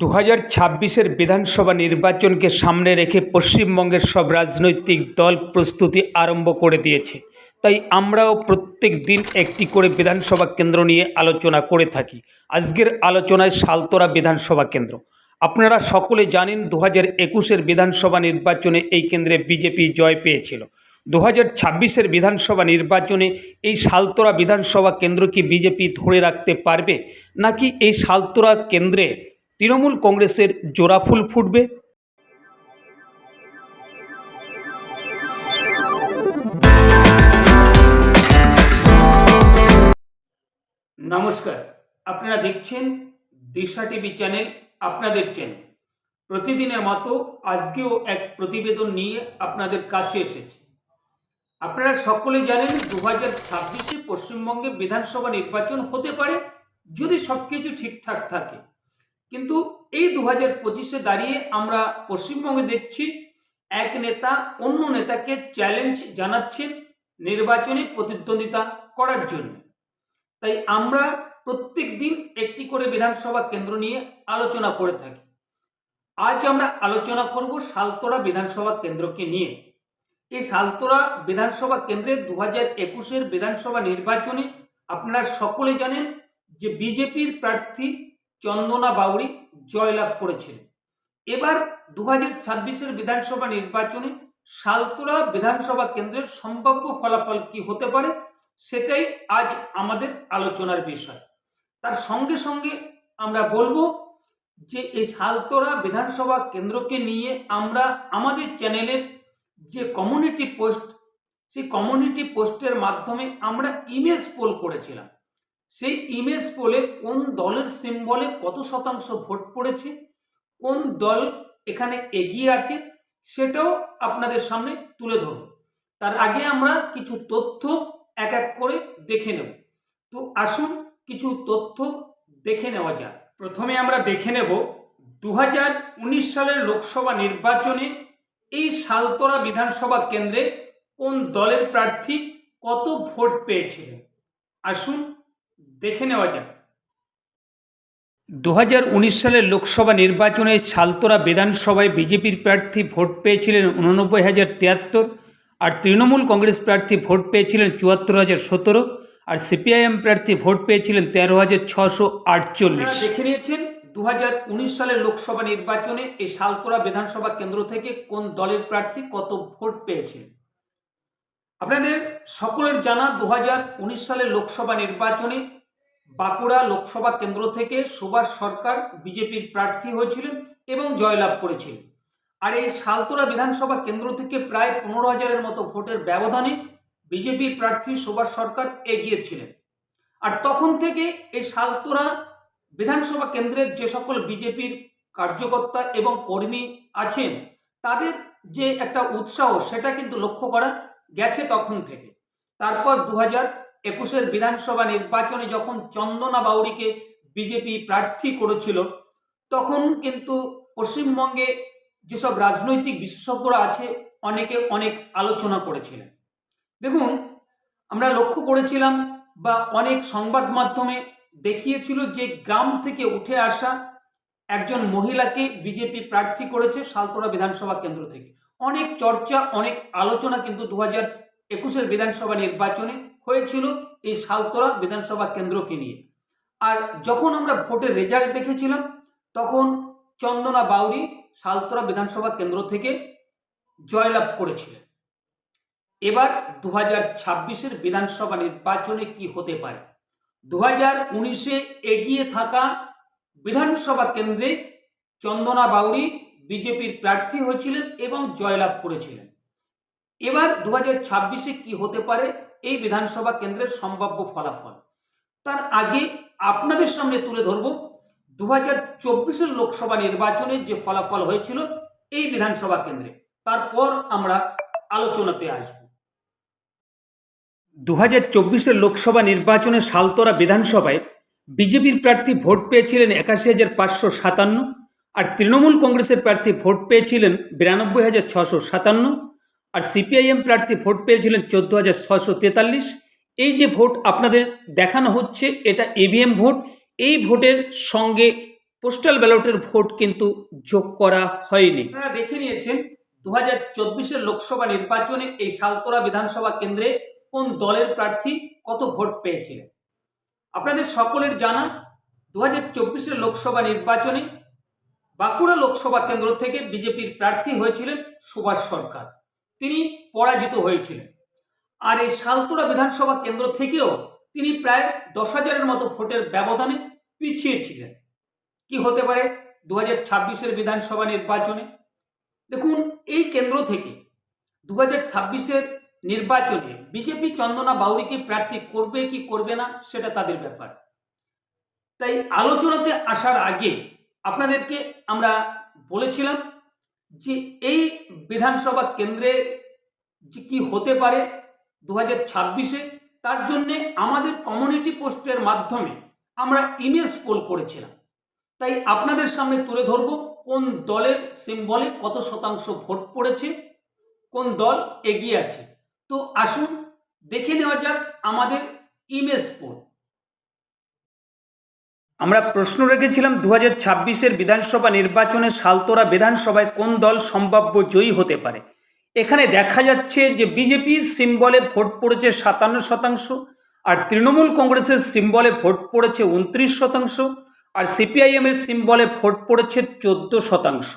দু হাজার ছাব্বিশের বিধানসভা নির্বাচনকে সামনে রেখে পশ্চিমবঙ্গের সব রাজনৈতিক দল প্রস্তুতি আরম্ভ করে দিয়েছে। তাই আমরাও প্রত্যেক দিন একটি করে বিধানসভা কেন্দ্র নিয়ে আলোচনা করে থাকি। আজকের আলোচনায় সালতোরা বিধানসভা কেন্দ্র। আপনারা সকলে জানেন দু হাজার একুশের বিধানসভা নির্বাচনে এই কেন্দ্রে বিজেপি জয় পেয়েছিল। দু হাজার ছাব্বিশের বিধানসভা নির্বাচনে এই সালতোরা বিধানসভা কেন্দ্র কি বিজেপি ধরে রাখতে পারবে? নাকি এই সালতোরা কেন্দ্রে তৃণমূল কংগ্রেসের জোড়াফুল ফুটবে। নমস্কার, আপনারা দেখছেন দিশা টিভি চ্যানেল, আপনাদের চ্যানেল। প্রতিদিনের মতো আজকেও এক প্রতিবেদন নিয়ে আপনাদের কাছে এসেছি। আপনারা সকলে জানেন দু হাজার ছাব্বিশে পশ্চিমবঙ্গে বিধানসভা নির্বাচন হতে পারে যদি সব কিছু ঠিকঠাক থাকে। কিন্তু এই দু হাজার পঁচিশে দাঁড়িয়ে আমরা পশ্চিমবঙ্গে দেখছি এক নেতা অন্য নেতাকে চ্যালেঞ্জ জানাচ্ছেন নির্বাচনে প্রতিদ্বন্দ্বিতা করার জন্য। তাই আমরা প্রত্যেক দিন একটি করে বিধানসভা কেন্দ্র নিয়ে আলোচনা করে থাকি। আজ আমরা আলোচনা করব সালতোরা বিধানসভা কেন্দ্রকে নিয়ে। এই সালতোরা বিধানসভা কেন্দ্রে দু হাজার একুশের বিধানসভা নির্বাচনে আপনারা সকলে জানেন যে বিজেপির প্রার্থী চন্দনা বাউরি জয়লাভ করেছিলেন। এবার দু হাজার ছাব্বিশের বিধানসভা নির্বাচনে সালতোরা বিধানসভা কেন্দ্রের সম্ভাব্য ফলাফল কি হতে পারে, সেটাই আজ আমাদের আলোচনার বিষয়। তার সঙ্গে সঙ্গে আমরা বলব যে এই সালতোরা বিধানসভা কেন্দ্রকে নিয়ে আমরা আমাদের চ্যানেলের যে কমিউনিটি পোস্ট, সেই কমিউনিটি পোস্টের মাধ্যমে আমরা ইমেজ পোল করেছিলাম। সেই ইমেজ পোলে কোন দলের সিম্বলে কত শতাংশ ভোট পড়েছে, কোন দল এখানে এগিয়ে আছে, সেটাও আপনাদের সামনে তুলে ধরব। তার আগে আমরা কিছু তথ্য এক এক করে দেখে নেব। তো আসুন কিছু তথ্য দেখে নেওয়া যাক। প্রথমে আমরা দেখে নেব দু হাজার উনিশ সালের লোকসভা নির্বাচনে এই সালতোরা বিধানসভা কেন্দ্রে কোন দলের প্রার্থী কত ভোট পেয়েছিলেন? আসুন দেখে নেওয়া যাক। দু হাজার উনিশ সালের লোকসভা নির্বাচনে সালতোরা বিধানসভায় বিজেপির প্রার্থী ভোট পেয়েছিলেন উননব্বই হাজার তিয়াত্তর আর তৃণমূল কংগ্রেস প্রার্থী ভোট পেয়েছিলেন চুয়াত্তর হাজার সতেরো আর সিপিআইএম প্রার্থী ভোট পেয়েছিলেন তেরো হাজার ছশো আটচল্লিশ। দেখে নিয়েছেন দু হাজার উনিশ সালের লোকসভা নির্বাচনে এই সালতোরা বিধানসভা কেন্দ্র থেকে কোন দলের প্রার্থী কত ভোট পেয়েছিলেন? আপনাদের সকলের জানা দু সালের লোকসভা নির্বাচনে বাঁকুড়া লোকসভা কেন্দ্র থেকে সুভাষ সরকার বিজেপির প্রার্থী হয়েছিলেন এবং জয়লাভ করেছিলেন। আর এই সালতোরা বিধানসভা কেন্দ্র থেকে প্রায় পনেরো হাজারের মতো ভোটের ব্যবধানে বিজেপির প্রার্থী সুভাষ সরকার এগিয়েছিলেন। আর তখন থেকে এই সালতোরা বিধানসভা কেন্দ্রের যে সকল বিজেপির কার্যকর্তা এবং কর্মী আছেন, তাদের যে একটা উৎসাহ, সেটা কিন্তু লক্ষ্য করা গেছে তখন থেকে। তারপর দু হাজার একুশের বিধানসভা নির্বাচনে যখন চন্দনা বাউরিকে বিজেপি প্রার্থী করেছিল, তখন কিন্তু পশ্চিমবঙ্গে যেসব রাজনৈতিক বিশেষজ্ঞরা আছে, অনেকে অনেক আলোচনা করেছিলেন। দেখুন, আমরা লক্ষ্য করেছিলাম বা অনেক সংবাদ মাধ্যমে দেখিয়েছিল যে গ্রাম থেকে উঠে আসা একজন মহিলাকে বিজেপি প্রার্থী করেছে সালতোরা বিধানসভা কেন্দ্র থেকে। অনেক চর্চা, অনেক আলোচনা কিন্তু দু হাজার একুশের বিধানসভা নির্বাচনে হয়েছিল এই সালতোরা বিধানসভা কেন্দ্রকে নিয়ে। আর যখন আমরা ভোটের রেজাল্ট দেখেছিলাম, তখন চন্দনা বাউরি সালতোরা বিধানসভা কেন্দ্র থেকে জয়লাভ করেছিলেন। এবার দু হাজার ছাব্বিশের বিধানসভা নির্বাচনে কি হতে পারে? দু হাজার উনিশে এগিয়ে থাকা বিধানসভা কেন্দ্রে চন্দনা বাউরি বিজেপির প্রার্থী হয়েছিলেন এবং জয়লাভ করেছিলেন। এবার দু হাজার ছাব্বিশে কি হতে পারে এই বিধানসভা কেন্দ্রের সম্ভাব্য ফলাফল? তার আগে আপনাদের সামনে তুলে ধরব দু হাজার চব্বিশের লোকসভা নির্বাচনে যে ফলাফল হয়েছিল এই বিধানসভা কেন্দ্রে। তারপর আমরা আলোচনাতে আসব। দু হাজার চব্বিশের লোকসভা নির্বাচনে সালতরা বিধানসভায় বিজেপির প্রার্থী ভোট পেয়েছিলেন একাশি হাজার পাঁচশো সাতান্ন। আর তৃণমূল কংগ্রেসের প্রার্থী ভোট পেয়েছিলেন বিরানব্বই হাজার ছশো সাতান্ন আর সিপিআইএম প্রার্থী ভোট পেয়েছিলেন চোদ্দ হাজার ছশো তেতাল্লিশ। এই যে ভোট আপনাদের দেখানো হচ্ছে, এটা ইভিএম ভোট। এই ভোটের সঙ্গে পোস্টাল ব্যালটের ভোট কিন্তু যোগ করা হয়নি। আপনারা দেখে নিয়েছেন, দু হাজার চব্বিশের লোকসভা নির্বাচনে এই সালতোরা বিধানসভা কেন্দ্রে কোন দলের প্রার্থী কত ভোট পেয়েছিলেন? আপনাদের সকলের জানা, দু হাজার চব্বিশের লোকসভা নির্বাচনে বাঁকুড়া লোকসভা কেন্দ্র থেকে বিজেপির প্রার্থী হয়েছিলেন সুভাষ সরকার। তিনি পরাজিত হয়েছিলেন। আর এই সালতোরা বিধানসভা কেন্দ্র থেকেও তিনি প্রায় দশ হাজারের মতো ভোটের ব্যবধানে পিছিয়ে ছিলেন। কি হতে পারে দু হাজার ছাব্বিশের বিধানসভা নির্বাচনে? দেখুন, এই কেন্দ্র থেকে দু হাজার ছাব্বিশের নির্বাচনে বিজেপি চন্দনা বাউরিকে প্রার্থী করবে কি করবে না, সেটা তাদের ব্যাপার। তাই আলোচনাতে আসার আগে আপনাদেরকে আমরা বলেছিলাম যে এই বিধানসভা কেন্দ্রে যে কি হতে পারে দু হাজার ছাব্বিশে, তার জন্যে আমাদের কমিউনিটি পোস্টের মাধ্যমে আমরা ইমেজ পোল করেছিলাম। তাই আপনাদের সামনে তুলে ধরব কোন দলের সিম্বলে কত শতাংশ ভোট পড়েছে, কোন দল এগিয়ে আছে। তো আসুন দেখে নেওয়া যাক আমাদের ইমেজ পোল আমরা প্রশ্ন রেখেছিলাম দু হাজার ছাব্বিশের বিধানসভা নির্বাচনে সালতোরা বিধানসভায় কোন দল সম্ভাব্য জয়ী হতে পারে? এখানে দেখা যাচ্ছে যে বিজেপি সিম্বলে ভোট পড়েছে সাতান্ন শতাংশ, আর তৃণমূল কংগ্রেসের সিম্বলে ভোট পড়েছে উনত্রিশ শতাংশ, আর সিপিআইএমের সিম্বলে ভোট পড়েছে চোদ্দ শতাংশ।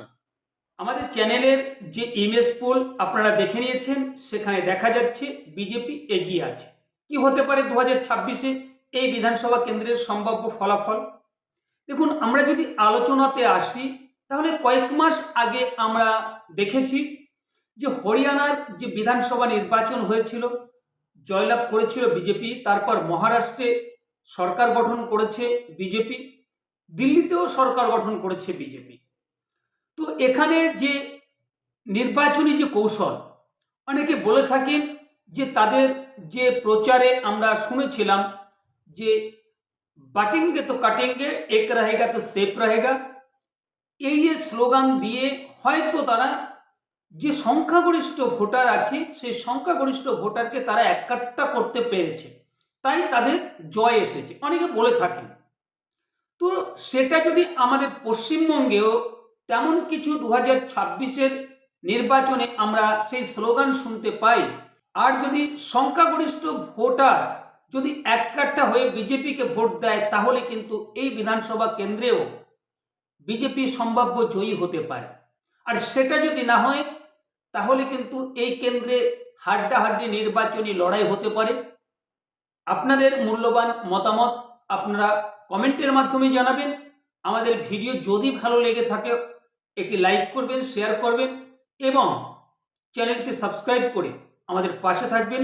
আমাদের চ্যানেলের যে ইমেজ পোল আপনারা দেখে নিয়েছেন, সেখানে দেখা যাচ্ছে বিজেপি এগিয়ে আছে। কি হতে পারে দু হাজার ছাব্বিশে? এই বিধানসভা কেন্দ্রের সম্ভাব্য ফলাফল? দেখুন, আমরা যদি আলোচনাতে আসি, তাহলে কয়েক মাস আগে আমরা দেখেছি যে হরিয়ানার যে বিধানসভা নির্বাচন হয়েছিল, জয়লাভ করেছিল বিজেপি, তারপর মহারাষ্ট্রে সরকার গঠন করেছে বিজেপি, দিল্লিতেও সরকার গঠন করেছে বিজেপি। তো এখানে যে নির্বাচনী যে কৌশল, অনেকে বলে থাকেন যে তাদের যে প্রচারে আমরা শুনেছিলাম ये बाटेंगे तो काटेंगे, एक रहेगा तो সেফ रहेगा। এই যে স্লোগান দিয়ে হয়তো তারা যে সংখ্যাগরিষ্ঠ ভোটার আছে সেই সংখ্যাগরিষ্ঠ ভোটারকে তারা একাট্টা করতে পেরেছে তাই তাদের জয় এসেছে অনেকে বলে থাকেন তো সেটা যদি আমাদের পশ্চিমবঙ্গেও তেমন কিছু দু হাজার ছাব্বিশের নির্বাচনে আমরা সেই স্লোগান শুনতে পাই আর যদি সংখ্যাগরিষ্ঠ ভোটার যদি এক কাট্টা হয়ে বিজেপিকে ভোট দেয়, তাহলে কিন্তু এই বিধানসভা কেন্দ্রেও বিজেপি সম্ভাব্য জয়ী হতে পারে। আর সেটা যদি না হয়, তাহলে কিন্তু এই কেন্দ্রে হাড্ডাহাড্ডি নির্বাচনী লড়াই হতে পারে। আপনাদের মূল্যবান মতামত আপনারা কমেন্টের মাধ্যমে জানাবেন। আমাদের ভিডিও যদি ভালো লেগে থাকে, একটি লাইক করবেন, শেয়ার করবেন এবং চ্যানেলকে সাবস্ক্রাইব করে আমাদের পাশে থাকবেন।